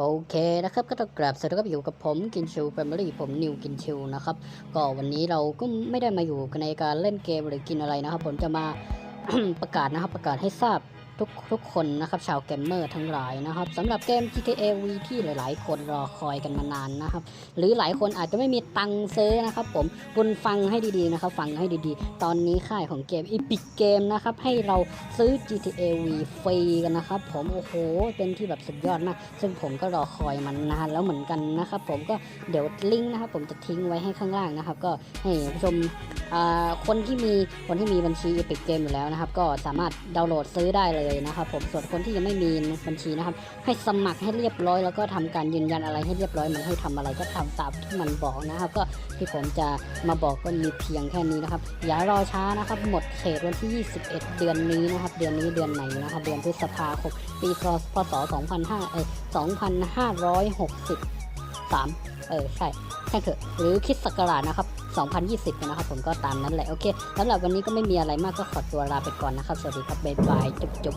โอเคนะครับก็ต้องกราบสวัสดีครับอยู่กับผมกินชิวแฟมิลี่ผมนิวกินชิวนะครับก็วันนี้เราก็ไม่ได้มาอยู่ในการเล่นเกมหรือกินอะไรนะครับ ผมจะมา ประกาศนะครับประกาศให้ทราบ ทุกทุกคนนะครับชาวเกมเมอร์ทั้งหลายนะครับสำหรับเกม GTA V ที่หลาย ๆ คนรอคอยกันมานานนะครับ หรือหลายคนอาจจะไม่มีตังค์ซื้อนะครับ ผมคุณฟังให้ดีๆนะครับ ฟังให้ดีๆ ตอนนี้ค่ายของเกม Epic Game นะครับ ให้เราซื้อ GTA V ฟรีกันนะครับ ผมโอ้โหเป็นที่แบบสุดยอดมาก ซึ่งผมก็รอคอยมันนานแล้วเหมือนกันนะครับ ผมก็เดี๋ยวลิงก์นะครับผมจะทิ้งไว้ให้ข้างล่างนะครับ ก็ให้ผู้ชมคนที่มีคนที่มีบัญชี Epic Game อยู่แล้วนะครับ ก็สามารถดาวน์โหลดซื้อได้เลยนะครับผมส่วนคนที่ยังไม่มีบัญชีนะครับ ให้สมัครให้เรียบร้อย แล้วก็ทำการยืนยันอะไรให้เรียบร้อยมันให้ทำอะไรก็ทำตามที่มันบอกนะครับ ก็ที่ผมจะมาบอกก็มีเพียงแค่นี้นะครับ อย่ารอช้านะครับ หมดเขตวันที่ 21 เดือนนี้นะครับ เดือนนี้เดือนไหนนะครับ เดือนพฤษภาคมปีพศ2005เอ้ย 3 เออใช่แค่เถอะหรือคิดสักราชนะครับ 2020 นะครับ ผมก็ตามนั้นแหละ โอเคสำหรับวันนี้ก็ไม่มีอะไรมากก็ขอตัวลาไปก่อนนะครับ สวัสดีครับ บ๊ายบาย จุ๊บ